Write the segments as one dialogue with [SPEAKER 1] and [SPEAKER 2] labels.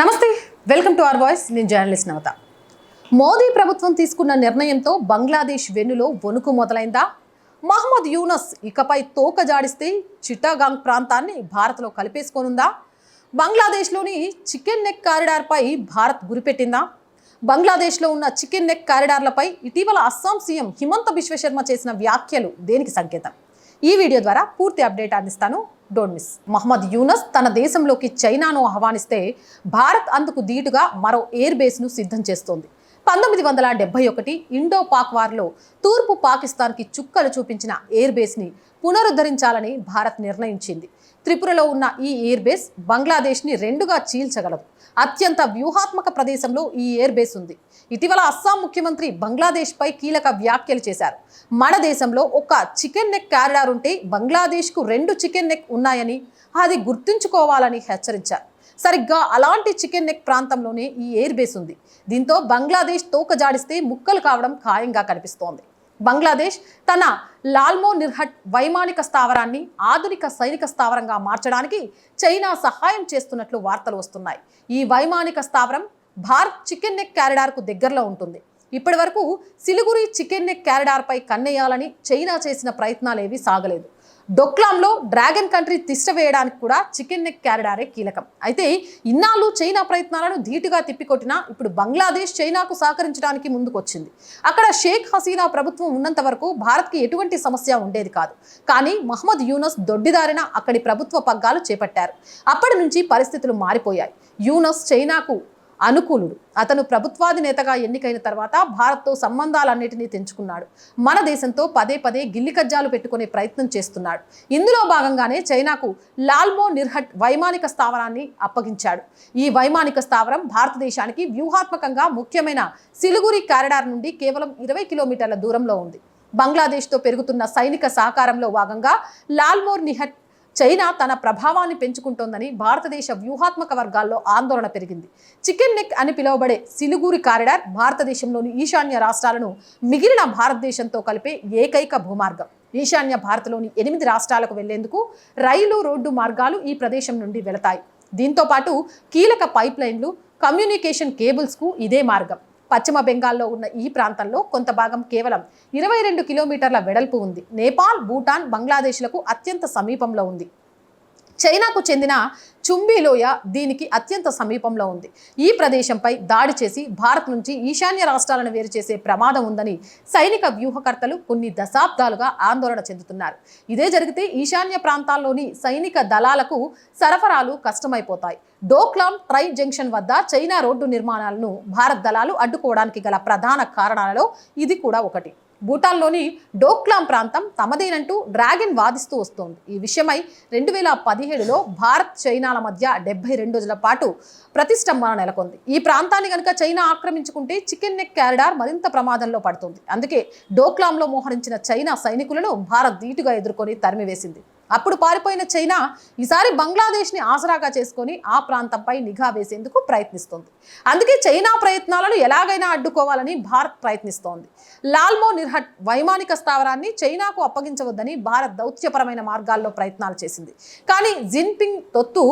[SPEAKER 1] నమస్తే welcome to our voice నేను journalist Navatha. Modi ప్రభుత్వం తీసుకున్న నిర్ణయంతో బంగ్లాదేశ్ వెన్నులో వణుకు మొదలైందా? మహమ్మద్ యూనస్ ఇకపై తోక జాడిస్తే చిట్టాగాంగ్ ప్రాంతాన్ని భారత్లో కలిపేసుకోనుందా? బంగ్లాదేశ్లోని చికెన్ నెక్ కారిడార్పై భారత్ గురిపెట్టిందా? బంగ్లాదేశ్లో ఉన్న చికెన్ నెక్ కారిడార్లపై ఇటీవల అస్సాం సీఎం హిమంత బిశ్వశర్మ చేసిన వ్యాఖ్యలు దేనికి సంకేతం? ఈ వీడియో ద్వారా పూర్తి అప్డేట్ అందిస్తాను. డోంట్ మిస్ మహమ్మద్ యూనస్ తన దేశంలోకి చైనాను ఆహ్వానిస్తే భారత్ అందుకు ధీటుగా మరో ఎయిర్ బేస్ను సిద్ధం చేస్తోంది. పంతొమ్మిది వందల డెబ్బై ఒకటి ఇండో పాక్ వార్లో తూర్పు పాకిస్తాన్కి చుక్కలు చూపించిన ఎయిర్ బేస్ని పునరుద్ధరించాలని భారత్ నిర్ణయించింది. త్రిపురలో ఉన్న ఈ ఎయిర్ బేస్ బంగ్లాదేశ్ని రెండుగా చీల్చగలదు. అత్యంత వ్యూహాత్మక ప్రదేశంలో ఈ ఎయిర్ బేస్ ఉంది. ఇటీవల అస్సాం ముఖ్యమంత్రి బంగ్లాదేశ్పై కీలక వ్యాఖ్యలు చేశారు. మన దేశంలో ఒక చికెన్ నెక్ కారిడార్ ఉంటే బంగ్లాదేశ్కు రెండు చికెన్ నెక్ ఉన్నాయని అది గుర్తుంచుకోవాలని హెచ్చరించారు. సరిగ్గా అలాంటి చికెన్ నెక్ ప్రాంతంలోనే ఈ ఎయిర్ బేస్ ఉంది. దీంతో బంగ్లాదేశ్ తోక జాడిస్తే ముక్కలు కావడం ఖాయంగా కనిపిస్తోంది. బంగ్లాదేశ్ తన లాల్మో నిర్హట్ వైమానిక స్థావరాన్ని ఆధునిక సైనిక స్థావరంగా మార్చడానికి చైనా సహాయం చేస్తున్నట్లు వార్తలు వస్తున్నాయి. ఈ వైమానిక స్థావరం భారత్ చికెన్ నెక్ క్యారిడార్కు దగ్గరలో ఉంటుంది. ఇప్పటి వరకు సిలిగురి చికెన్ నెక్ క్యారిడార్పై కన్నెయ్యాలని చైనా చేసిన ప్రయత్నాలేవి సాగలేదు. డొక్లాంలో డ్రాగన్ కంట్రీ తిష్ట వేయడానికి కూడా చికెన్ నెక్ క్యారిడారే కీలకం. అయితే ఇన్నాళ్ళు చైనా ప్రయత్నాలను ధీటుగా తిప్పికొట్టినా ఇప్పుడు బంగ్లాదేశ్ చైనాకు సహకరించడానికి ముందుకొచ్చింది. అక్కడ షేక్ హసీనా ప్రభుత్వం ఉన్నంత వరకు భారత్కి ఎటువంటి సమస్య ఉండేది కాదు. కానీ మహమ్మద్ యూనస్ దొడ్డిదారిన అక్కడి ప్రభుత్వ పగ్గాలు చేపట్టారు. అప్పటి నుంచి పరిస్థితులు మారిపోయాయి. యూనస్ చైనాకు అనుకూలుడు. అతను ప్రభుత్వాధినేతగా ఎన్నికైన తర్వాత భారత్తో సంబంధాలన్నిటినీ తెంచుకున్నాడు. మన దేశంతో పదే పదే గిల్లికజ్జాలు పెట్టుకునే ప్రయత్నం చేస్తున్నాడు. ఇందులో భాగంగానే చైనాకు లాల్మో నిర్హట్ వైమానిక స్థావరాన్ని అప్పగించాడు. ఈ వైమానిక స్థావరం భారతదేశానికి వ్యూహాత్మకంగా ముఖ్యమైన సిలుగురి కారిడార్ నుండి కేవలం ఇరవై కిలోమీటర్ల దూరంలో ఉంది. బంగ్లాదేశ్తో పెరుగుతున్న సైనిక సహకారంలో భాగంగా లాల్మోర్ నిహట్ చైనా తన ప్రభావాన్ని పెంచుకుంటోందని భారతదేశ వ్యూహాత్మక వర్గాల్లో ఆందోళన పెరిగింది. చికెన్ నెక్ అని పిలువబడే సిలుగురి కారిడార్ భారతదేశంలోని ఈశాన్య రాష్ట్రాలను మిగిలిన భారతదేశంతో కలిపే ఏకైక భూమార్గం. ఈశాన్య భారత్లోని ఎనిమిది రాష్ట్రాలకు వెళ్ళేందుకు రైలు రోడ్డు మార్గాలు ఈ ప్రదేశం నుండి వెళతాయి. దీంతో పాటు కీలక పైప్లైన్లు కమ్యూనికేషన్ కేబుల్స్కు ఇదే మార్గం. పశ్చిమ బెంగాల్లో ఉన్న ఈ ప్రాంతంలో కొంత భాగం కేవలం ఇరవై రెండు కిలోమీటర్ల వెడల్పు ఉంది. నేపాల్ భూటాన్ బంగ్లాదేశ్లకు అత్యంత సమీపంలో ఉంది. చైనాకు చెందిన చుంబీ లోయ దీనికి అత్యంత సమీపంలో ఉంది. ఈ ప్రదేశంపై దాడి చేసి భారత్ నుంచి ఈశాన్య రాష్ట్రాలను వేరు చేసే ప్రమాదం ఉందని సైనిక వ్యూహకర్తలు కొన్ని దశాబ్దాలుగా ఆందోళన చెందుతున్నారు. ఇదే జరిగితే ఈశాన్య ప్రాంతాల్లోని సైనిక దళాలకు సరఫరాలు కష్టమైపోతాయి. డోక్లాం ట్రై జంక్షన్ వద్ద చైనా రోడ్డు నిర్మాణాలను భారత్ దళాలు అడ్డుకోవడానికి గల ప్రధాన కారణాలలో ఇది కూడా ఒకటి. భూటాన్లోని డోక్లాం ప్రాంతం తమదేనంటూ డ్రాగన్ వాదిస్తూ వస్తోంది. ఈ విషయమై రెండు వేల పదిహేడులో భారత్ చైనాల మధ్య డెబ్బై రెండు రోజుల పాటు ప్రతిష్టంభన నెలకొంది. ఈ ప్రాంతాన్ని కనుక చైనా ఆక్రమించుకుంటే చికెన్ నెక్ క్యారిడార్ మరింత ప్రమాదంలో పడుతుంది. అందుకే డోక్లాంలో మోహరించిన చైనా సైనికులను భారత్ ధీటుగా ఎదుర్కొని తరిమివేసింది. అప్పుడు పారిపోయిన చైనా ఈసారి బంగ్లాదేశ్ని ఆసరాగా చేసుకొని ఆ ప్రాంతంపై నిఘా వేసేందుకు ప్రయత్నిస్తోంది. అందుకే చైనా ప్రయత్నాలను ఎలాగైనా అడ్డుకోవాలని భారత్ ప్రయత్నిస్తోంది. లాల్మో నిర్హట్ వైమానిక స్థావరాన్ని చైనాకు అప్పగించవద్దని భారత్ దౌత్యపరమైన మార్గాల్లో ప్రయత్నాలు చేసింది. కానీ జిన్పింగ్ తొత్తు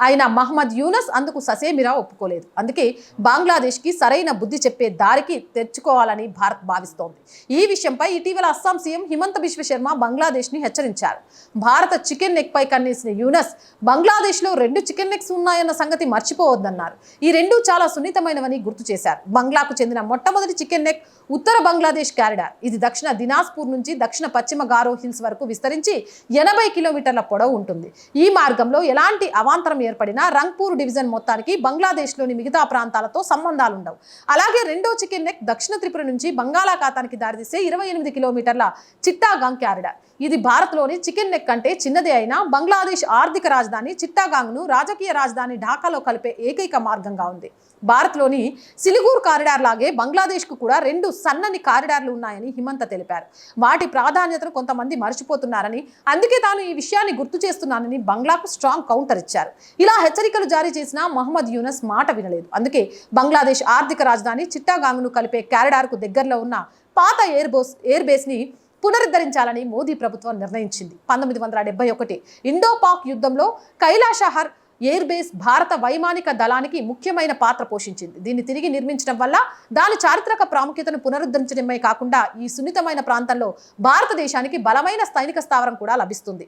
[SPEAKER 1] అయిన మహమ్మద్ యూనస్ అందుకు ససేమిరా ఒప్పుకోలేదు. అందుకే బంగ్లాదేశ్కి సరైన బుద్ధి చెప్పే దారికి తెచ్చుకోవాలని భారత్ భావిస్తోంది. ఈ విషయంపై ఇటీవల అస్సాం సీఎం హిమంత బిశ్వ శర్మ బంగ్లాదేశ్ని హెచ్చరించారు. భారత చికెన్ నెక్ పై కన్నేసిన యూనస్ బంగ్లాదేశ్లో రెండు చికెన్ నెక్స్ ఉన్నాయన్న సంగతి మర్చిపోవద్దన్నారు. ఈ రెండు చాలా సున్నితమైనవని గుర్తు చేశారు. బంగ్లాకు చెందిన మొట్టమొదటి చికెన్ నెక్ ఉత్తర బంగ్లాదేశ్ క్యారిడార్ ఇది దక్షిణ దినాజ్పూర్ నుంచి దక్షిణ పశ్చిమ గారో హిల్స్ వరకు విస్తరించి ఎనభై కిలోమీటర్ల పొడవు ఉంటుంది. ఈ మార్గంలో ఎలాంటి అవాంతరం ఏర్పడినా రంగ్పూర్ డివిజన్ మొత్తానికి బంగ్లాదేశ్లోని మిగతా ప్రాంతాలతో సంబంధాలు ఉండవు అలాగే రెండో చికెన్ నెక్ దక్షిణ త్రిపుర నుంచి బంగాళాఖాతానికి దారితీసే ఇరవై ఎనిమిది కిలోమీటర్ల చిట్టాగాంగ్ క్యారిడార్ ఇది భారత్లోని చికెన్ నెక్ కంటే చిన్నదే అయినా బంగ్లాదేశ్ ఆర్థిక రాజధాని చిట్టాగాంగ్ను రాజకీయ రాజధాని ఢాకాలో కలిపే ఏకైక మార్గంగా ఉంది. భారత్లోని సిలిగూర్ కారిడార్ లాగే బంగ్లాదేశ్కు కూడా రెండు సన్నని కారిడార్లు ఉన్నాయని హిమంత తెలిపారు. వాటి ప్రాధాన్యతను కొంతమంది మర్చిపోతున్నారని అందుకే తాను ఈ విషయాన్ని గుర్తు చేస్తున్నానని బంగ్లాకు స్ట్రాంగ్ కౌంటర్ ఇచ్చారు. ఇలా హెచ్చరికలు జారీ చేసిన మహమ్మద్ యూనస్ మాట వినలేదు. అందుకే బంగ్లాదేశ్ ఆర్థిక రాజధాని చిట్టాగాంగ్ను కలిపే కారిడార్కు దగ్గరలో ఉన్న పాత ఎయిర్ బోస్ ఎయిర్ బేస్ని పునరుద్ధరించాలని మోదీ ప్రభుత్వం నిర్ణయించింది. పంతొమ్మిది వందల డెబ్బై ఒకటి ఇండో పాక్ యుద్ధంలో కైలాషహర్ ఎయిర్ బేస్ భారత వైమానిక దళానికి ముఖ్యమైన పాత్ర పోషించింది. దీన్ని తిరిగి నిర్మించడం వల్ల దాని చారిత్రక ప్రాముఖ్యతను పునరుద్ధరించడమే కాకుండా ఈ సున్నితమైన ప్రాంతంలో భారతదేశానికి బలమైన సైనిక స్థావరం కూడా లభిస్తుంది.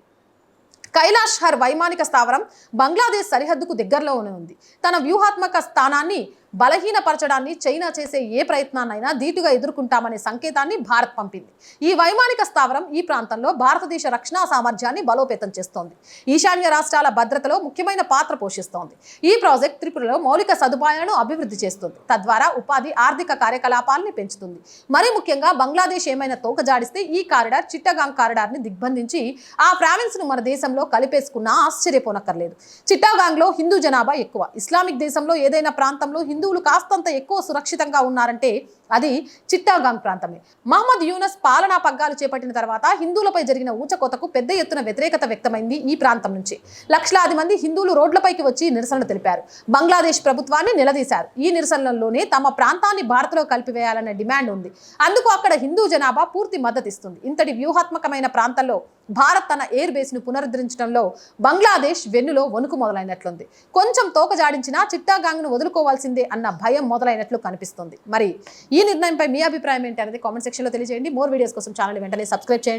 [SPEAKER 1] కైలాష్ హర్ వైమానిక స్థావరం బంగ్లాదేశ్ సరిహద్దుకు దగ్గరలోనే ఉంది. తన వ్యూహాత్మక స్థానాన్ని బలహీనపరచడాన్ని చైనా చేసే ఏ ప్రయత్నాన్నైనా ధీటుగా ఎదుర్కొంటామనే సంకేతాన్ని భారత్ పంపింది. ఈ వైమానిక స్థావరం ఈ ప్రాంతంలో భారతదేశ రక్షణ సామర్థ్యాన్ని బలోపేతం చేస్తోంది. ఈశాన్య రాష్ట్రాల భద్రతలో ముఖ్యమైన పాత్ర పోషిస్తోంది. ఈ ప్రాజెక్ట్ త్రిపురలో మౌలిక సదుపాయాలను అభివృద్ధి చేస్తుంది. తద్వారా ఉపాధి ఆర్థిక కార్యకలాపాలని పెంచుతుంది. మరీ ముఖ్యంగా బంగ్లాదేశ్ ఏమైనా తోకజాడిస్తే ఈ కారిడార్ చిట్టగాంగ్ కారిడార్ని దిగ్బంధించి ఆ ప్రావిన్స్ను మన దేశంలో కలిపేసుకున్నా ఆశ్చర్యపోనక్కర్లేదు. చిట్టాగాంగ్లో హిందూ జనాభా ఎక్కువ. ఇస్లామిక్ దేశంలో ఏదైనా ప్రాంతంలో హిందువులు కాస్తంత ఎక్కువ సురక్షితంగా ఉన్నారంటే అది చిట్టాగాంగ్ ప్రాంతమే. మహమ్మద్ యూనస్ పాలనా పగ్గాలు చేపట్టిన తర్వాత హిందువులపై జరిగిన ఊచకోతకు పెద్ద ఎత్తున వ్యతిరేకత వ్యక్తమైంది ఈ ప్రాంతం నుంచి. లక్షలాది మంది హిందువులు రోడ్లపైకి వచ్చి నిరసనలు తెలిపారు. బంగ్లాదేశ్ ప్రభుత్వాన్ని నిలదీశారు. ఈ నిరసనలలోనే తమ ప్రాంతాన్ని భారత్లో కలిపివేయాలనే డిమాండ్ ఉంది. అందుకు అక్కడ హిందూ జనాభా పూర్తి మద్దతిస్తుంది. ఇంతటి వ్యూహాత్మకమైన ప్రాంతంలో భారత్ తన ఎయిర్ బేస్ను పునరుద్ధరించడంలో బంగ్లాదేశ్ వెన్నులో వణుకు మొదలైనట్లుంది. కొంచెం తోక జాడించినా వదులుకోవాల్సిందే అన్న భయం మొదలైనట్లు కనిపిస్తుంది. మరి ఈ నిర్ణయంపై మీ అభిప్రాయం ఏంటి అనేది కామెంట్ సెక్షన్లో తెలియజేయండి. మోర్ వీడియోస్ కోసం ఛానల్ వెంటనే సబ్స్క్రైబ్ చేయండి.